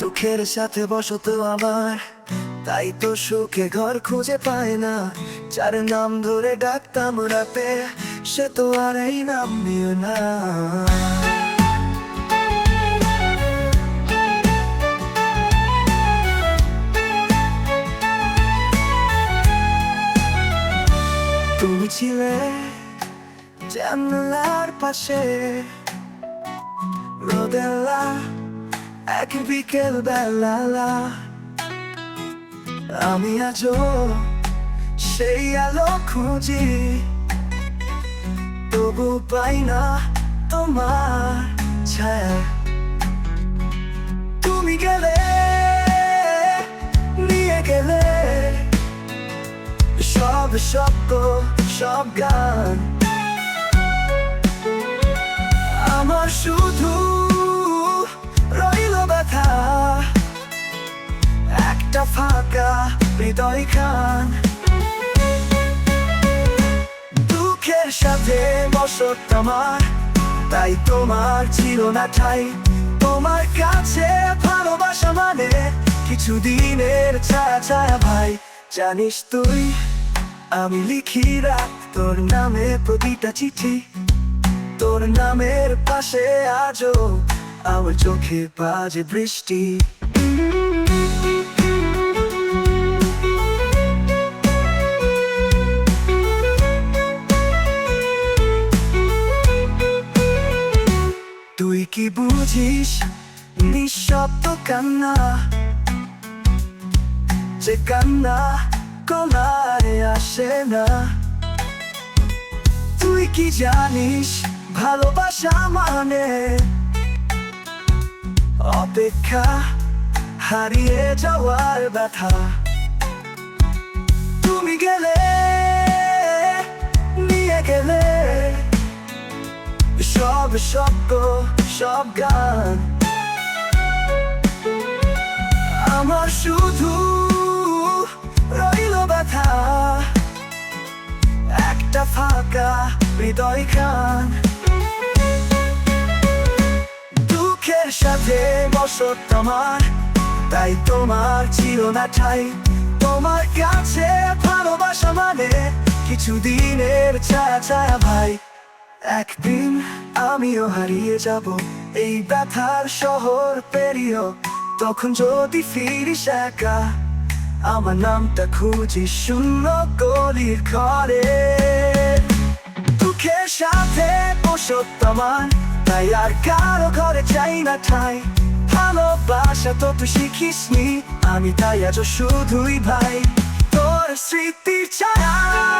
দুঃখের সাথে বসত আমার। তাই তো সুখে ঘর খুঁজে পায় না। যার নাম ধরে ডাকতাম রাতে, সে তো আর এই নাম নিও না। তুমি ছিলে জানলার পাশে, রোদেলা এক বিকেল বেলা আমি আজও সেই আলো খুঁজি। তবু পাই না তোমার ছায়া। তুমি গেলে, নিয়ে গেলে। সব শব্দ সব গান। আমার শুধু একটা ফাঁকা হৃদয় খান। দুঃখের সাথে বসত আমার, তাই তোমার ছিল না ঠাই। তোমার কাছে ভালোবাসা মানে কিছু দিনের ছায়া ছায়া ভাই। জানিস তুই, আমি লিখি রাত, তোর নামে প্রতিটা চিঠি। তোর নামের পাশে আজও আমার চোখে বাজে বৃষ্টি। তুই কি বুঝিস? নিঃশব্দ কান্না। যে কান্না গলায় আসে না। তুই কি জানিস ভালোবাসা মানে? অপেক্ষা হারিয়ে যাওয়ার ব্যথা। তুমি গেলে সব শব্দ সব গান। আমার শুধু রইল ব্যথা। একটা ফাঁকা হৃদয় খান। দুঃখের সাথে বসত আমার, তাই তোমার ছিল না ঠাই তোমার কাছে ভালোবাসা মানে কিছু দিনের ছায়া ছায়া ভাই। একদিন আমিও হারিয়ে যাব এই ব্যথার শহর পেরিও তখন যদি ফিরিস একা, আমার নামটা খুঁজি শূন্য গলির ঘরে। দুঃখের সাথে বসত আমার তাই আর কারও ঘরে চাই না ঠাই। ভালোবাসা তো তুই শিখিসনি, আমি তাই আজ শুধুই ভাই। তোর স্মৃতির ছায়া।